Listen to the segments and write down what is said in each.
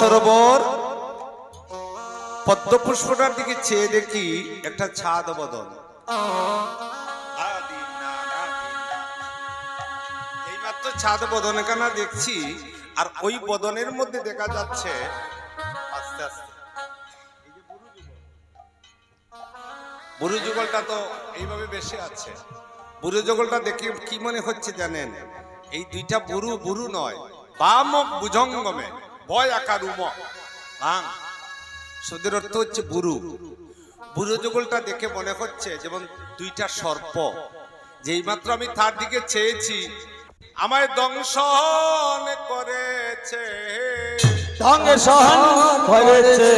সরোবর পদ্ম পুষ্পটার দিকে চেয়ে দেখি একটা ছাদ এইমাত্র ছাদ বদনে কানা দেখছি, আর ওই বদনের মধ্যে দেখা যাচ্ছে আস্তে আস্তে। বুড়ো যুগলটা তো এইভাবে বেশি আছে। বুড়ো যুগলটা দেখে কি মনে হচ্ছে জানেন? এই দুইটা বুড়ু বুড়ু নয় বাম বুজঙ্গমে ভয় আকার উম। সুদের অর্থ হচ্ছে বুড়ু বুড়ো যুগলটা দেখে মনে হচ্ছে যেমন দুইটা সর্প। যেই মাত্র আমি তার দিকে চেয়েছি আমায় দংশন করেছে। ধ্বংসন করেছে।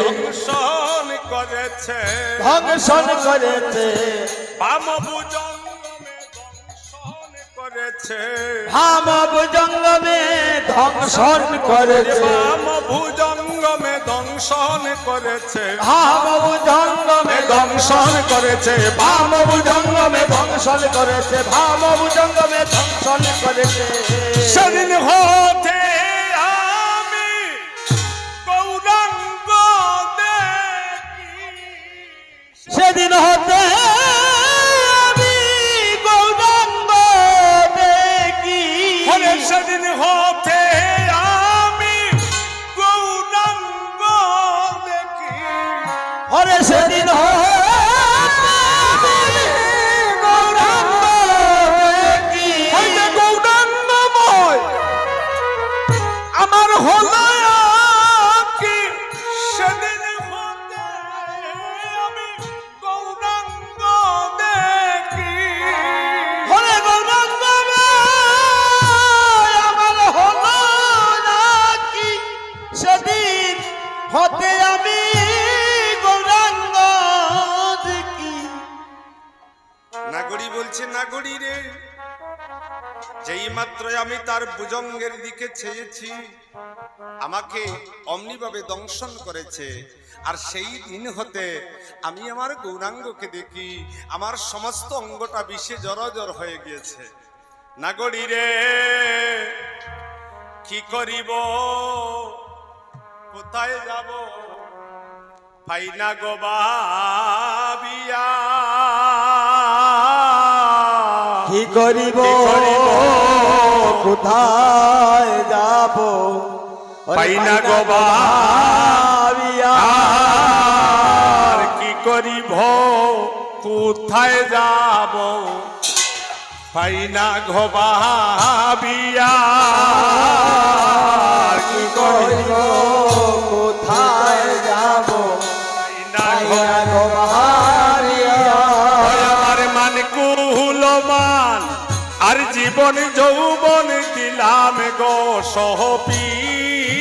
দংশন করেছে। ধ্বংসন করেছে। বাম বুজঙ্গমে দংশন করেছে। ভামব জঙ্গমে ধ্বংসন করেছে। ভুজঙ্গমে দংশন করেছে। ভামব জঙ্গমে দংশন করেছে। বাম ভামব জঙ্গমে ধ্বংসন করেছে। ভামব জঙ্গমে ধ্বংসন করেছে। সেদিন হতে সেদিন হতে হরে সেদিন হতে নাগরী বলছে, নাগরী রে, যেই মাত্র আমি তার ভুজঙ্গের দিকে চেয়েছি আমাকে অমনিভাবে দংশন করেছে। আর সেই দিন হতে আমি আমার গৌরাঙ্গকে দেখি, আমার সমস্ত অঙ্গটা বিষে জড়জর হয়ে গিয়েছে। নাগরী রে, কি করিব? কোথায় যাব? ফাইনা গোবাবিয়া কি করিব করিব? কোথায় যাব? পাইনা গো ভাবিয়া। আর কি করিব? কোথায় যাব? ফাইনা ঘবাবিয়া কি করিব? কোথায় যাব? ফাইনা পাইয়া জীবন যৌবন দিলাম গো সহপিয়া।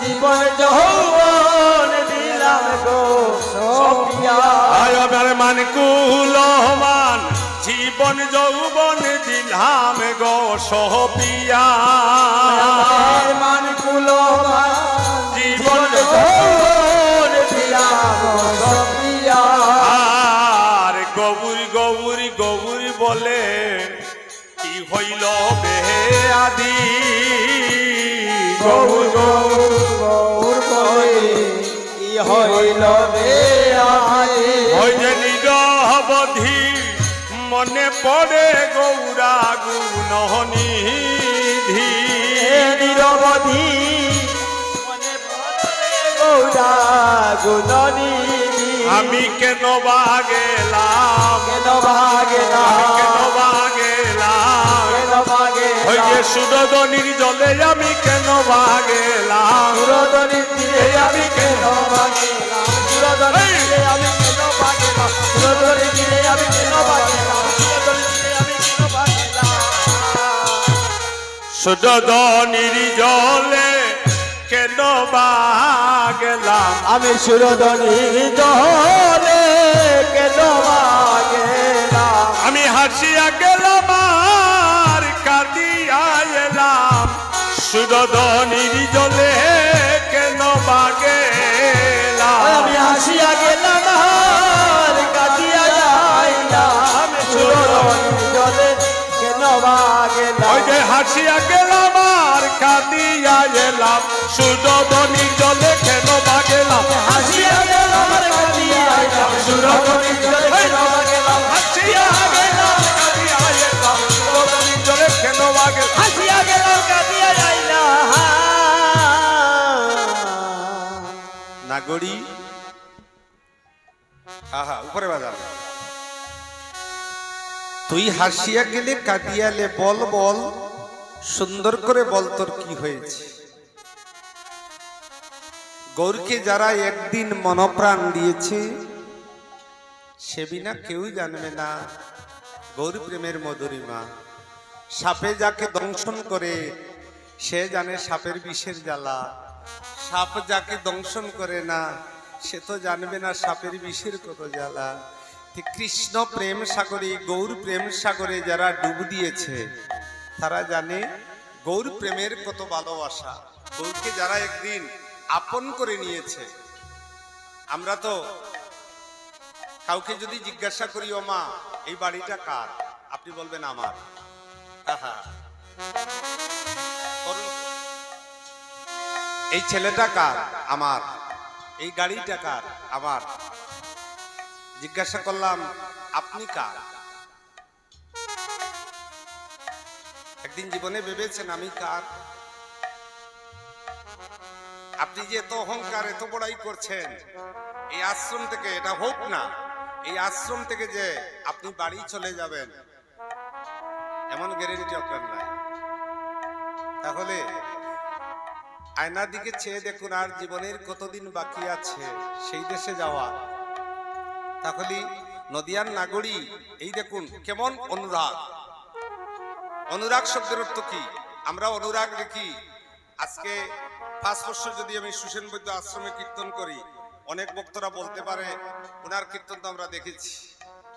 জীবন যৌবন দিলাম গো আয় আমার মান জীবন যৌবন দিলাম গো সহপিয়া। মানগুলো মান নিরবধি মনে পড়ে গৌরা গুণনিধি নিরবধি মনে পড়ে গৌরা গুণনী আমি কেন বা গেলাম? কেন বা গেলাম? কেন ওই যে সুরদনির জলে আমি কেন বা গেলাম? সুরদনির আমি কেন না সুরদনির আমি সুরদনির জলে কেন আমি সুরদনির জলে কেন আমি হাসিয়া গেলাম আর কাঁদিয়া এলাম। সুরদনির জলে যে হাসিয়া গেলাম আর কাঁদিয়া এলাম। সুরধনি জলে কেন বাগেলাম? হাসিয়া গেলাম রে কাঁদিয়া আইলাম সুরধনি জলে কেন বাগেলাম? হাসিয়া গেলাম নাগরী? আহা, উপরে বাজাও তুই হাসিয়া গেলে কাঁদিয়ালে বল বল। সুন্দর করে বল তোর কি হয়েছে। গৌরকে যারা একদিন মনপ্রাণ দিয়েছে, সে বিনা কেউ জানবে না গৌর প্রেমের মধুরিমা সাপে যাকে দংশন করে, সে জানে সাপের বিষের জ্বালা। সাপ যাকে দংশন করে না, সে তো জানবে না সাপের বিষের কত জ্বালা। কৃষ্ণ প্রেম সাগরে, গৌর প্রেম সাগরে যারা ডুব দিয়েছে, তারা জানে গৌর প্রেমের কত ভালোবাসা। গৌরকে যারা একদিন আপন করে নিয়েছে, আমরা তো কাউকে যদি জিজ্ঞাসা করি, ও মা, এই বাড়িটা কার? আপনি বলবেন, আমার। এই ছেলেটা কার? আমার। এই গাড়িটা কার? আমার। জিজ্ঞাসা করলাম, আপনি কার? একদিন জীবনে ভেবেছেন, আমি কার? আপনি যে এত অহংকার, এত বড়াই করছেন, এই আশ্রম থেকে এটা হোক না, এই আশ্রম থেকে যে আপনি বাড়ি চলে যাবেন, এমন গ্যারেন্টি আপনার নাই। তাহলে, আয়নার দিকে চেয়ে দেখুন, আর জীবনের কতদিন বাকি আছে সেই দেশে যাওয়া তাহলে নদিয়ার নাগরী, এই দেখুন, কেমন অনুরাগ। অনুরাগ শব্দের অর্থ কি? আমরা অনুরাগ দেখি। আজকে পাঁচ বছর যদি আমি সুসেন বৈদ্য আশ্রমে কীর্তন করি, অনেক বক্তরা বলতে পারে, ওনার কীর্তন তো আমরা দেখেছি।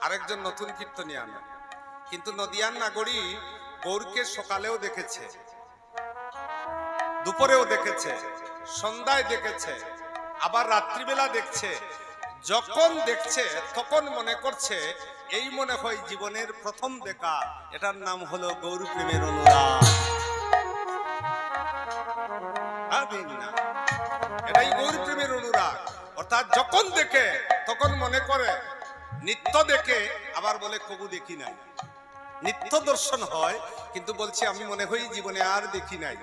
আরেকজন নতুন কীর্তনী আনে। কিন্তু নদিয়ার নাগরী গৌরকে সকালেও দেখেছে, দুপুরেও দেখেছে, সন্ধ্যায় দেখেছে, আবার রাত্রিবেলা দেখছে। যখন দেখছে, তখন মনে করছে, এই মনে হয় জীবনের প্রথম দেখা এটার নাম হলো গৌর প্রেমের অনুরাগ এটাই গৌর প্রেমের অনুরাগ। অর্থাৎ যখন দেখে, তখন মনে করে, নিত্য দেখে, আবার বলে, কবু দেখি নাই। নিত্য দর্শন হয়, কিন্তু বলছে, আমি মনে হই জীবনে আর দেখি নাই।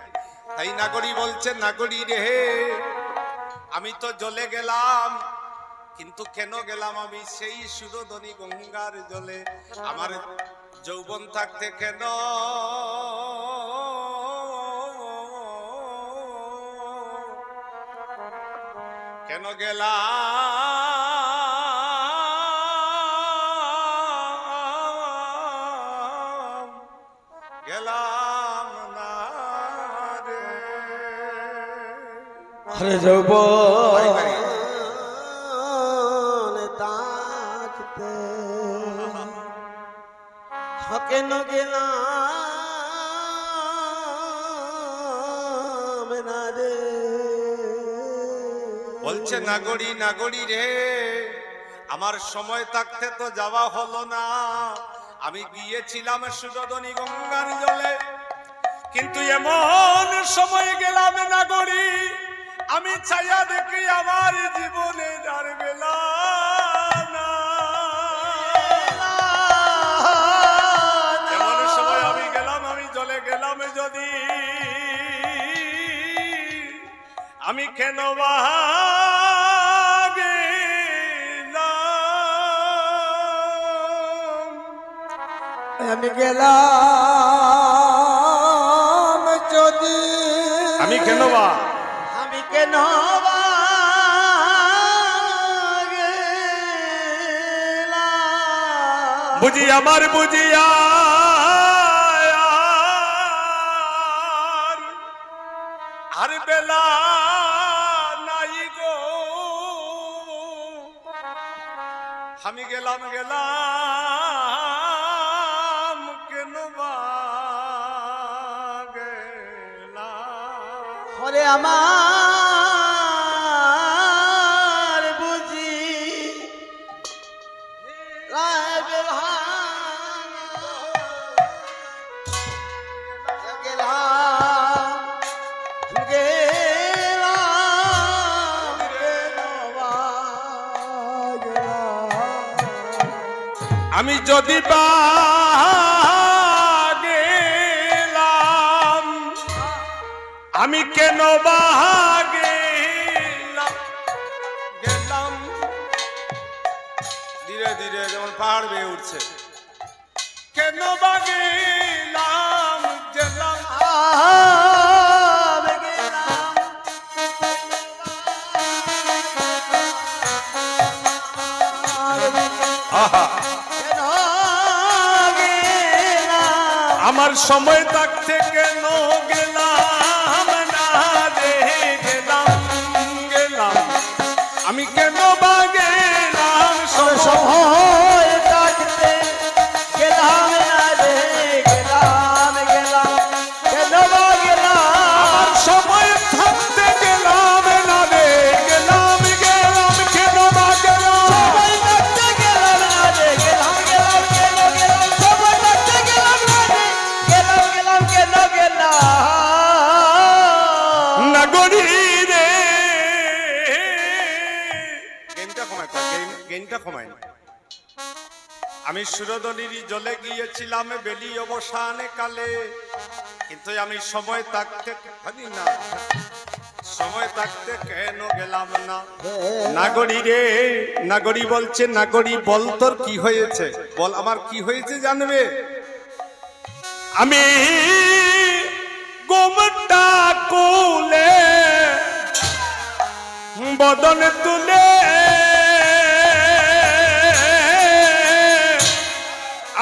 তাই নাগরী বলছে, নাগরী রে আমি তো জ্বলে গেলাম। কিন্তু কেন গেলাম আমি? সেই সুরধনী গঙ্গার জলে। আমার যৌবন থাকতে কেন? কেন গেলাম? গেলাম না রে। যৌবন। না। রে বলছে, নাগরী নাগরী রে, আমার সময় থাকতে তো যাওয়া হলো না। আমি গিয়েছিলাম সুরদনী গঙ্গার জলে, কিন্তু এমন সময় গেলাম নাগরী, আমি ছায়া দেখি আমার জীবনে আর বেলা আমি কেন আমি গেলাম যদি আমি কেন বা আমি কেন? বুঝি আমার বুঝিয়া বেলা নাই গো। আমি গেলাম গেলাম কেন বা গেলাম। ওরে আমার আমি যদি বা গেলাম আমি কেন বা গেলাম গেলাম। ধীরে ধীরে যেমন পাহাড় বেয়ে উঠছে। কেন বা গেলাম গেলাম। আমি আমার সময় থাকতে কেন? আমি সুরদলির জলে গিয়েছিলাম, বেলি অবসানে কালে। কিন্তু আমি সময় থাকতে জানি না, সময় থাকতে কেন গেলাম না। নাগরি রে, নাগরি বলছে, নাগরি বল, তোর কি হয়েছে? বল, আমার কি হয়েছে জানবে? আমি গোমটা কোলে বদন তুলে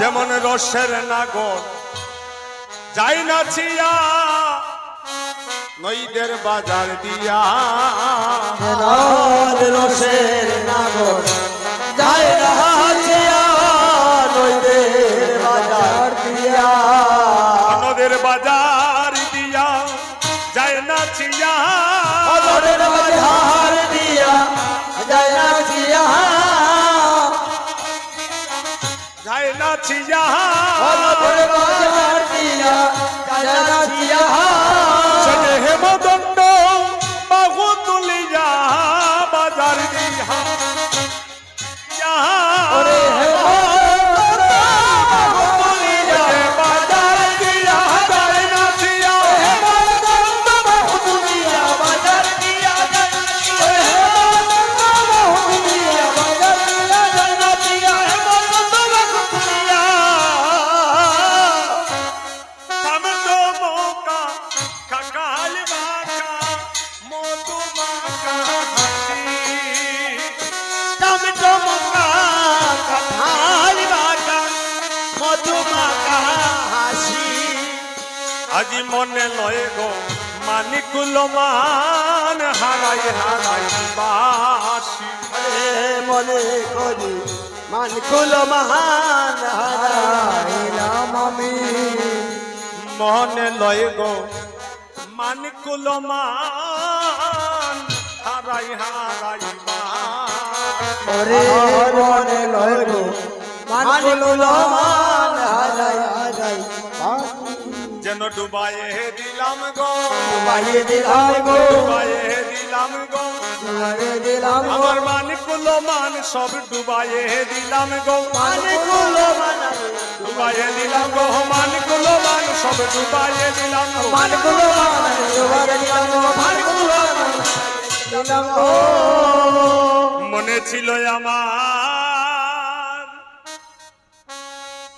যেমন রসের নাগর যাই না ছিয়া নইদের বাজার দিয়া। রসের নাগর গো মানিকুল মান হারাই হারাই বাসি। মনে করি মানকুল মহান হারাইলাম আমি। মনে লয় গো মানিকুল মান হারাই হারাই বাসি। মনে লয় গো মানকুল মহান হারাই হারাই যেন ডুবায়ে দিলাম গো বাইয়ে দিলাম গো ডুবায়ে দিলাম গো বাইয়ে দিলাম গো আমার মানিকুল মান সব ডুবায়ে দিলাম গো মানকুল মহান ডুবায়ে দিলাম গো মানিকুল মান সব ডুবায়ে দিলাম গো মানকুল মহান ডুবাইয়ে দিলাম গো মানকুল মহান দিলাম গো মনে ছিল আমার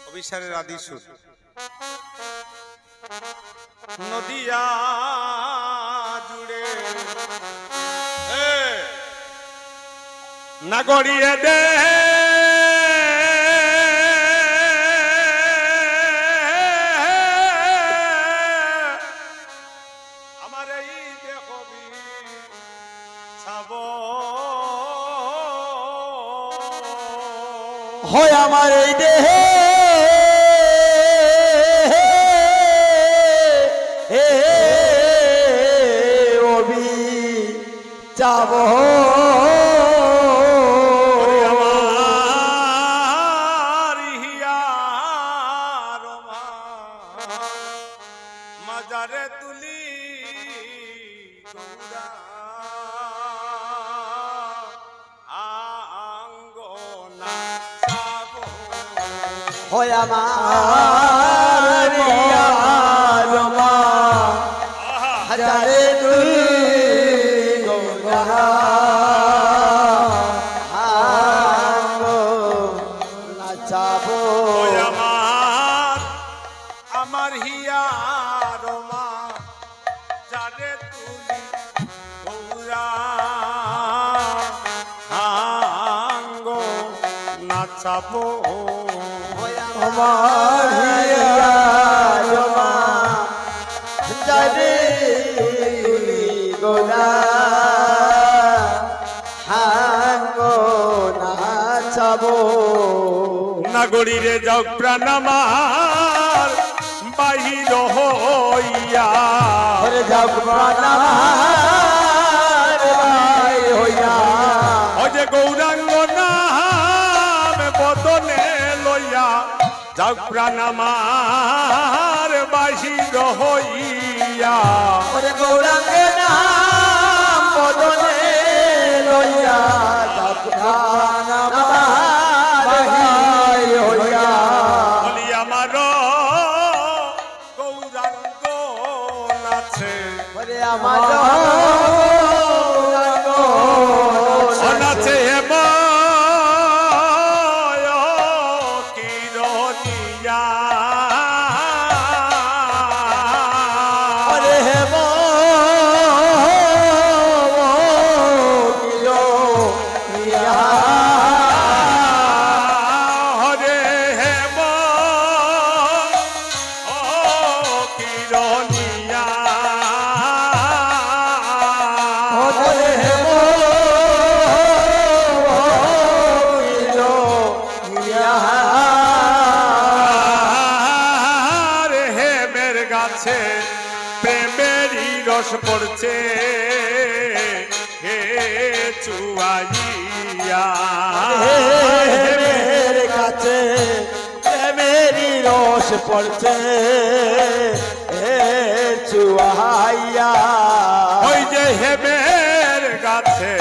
অভিসারের আদি সুর নদিয়া জুড়ে। নাগরিয়ে দে। এই চাব হয় আমার এই দেহে গৌরা আঙ্গনা হয় আমার নাচাবো আমার গঙ্গা হাঙ্গো নাচাবো নাগরীরে যাও প্রাণ আমার বাহির হইয়া। জগমানার ভাই হইয়া। অজে গৌরাঙ্গ যাও প্রাণ আমার রস পড়ছে হে চুয়াইয়া। ওই যে হেমের গাছে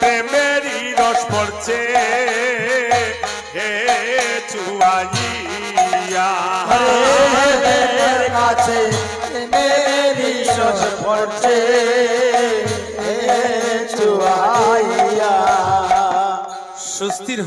প্রেমেরই রস পড়ছে হে চুয়াইয়া। প্রেমের কাছে প্রেমেরই রস পড়ছে হে চুয়াইয়া। সুস্থির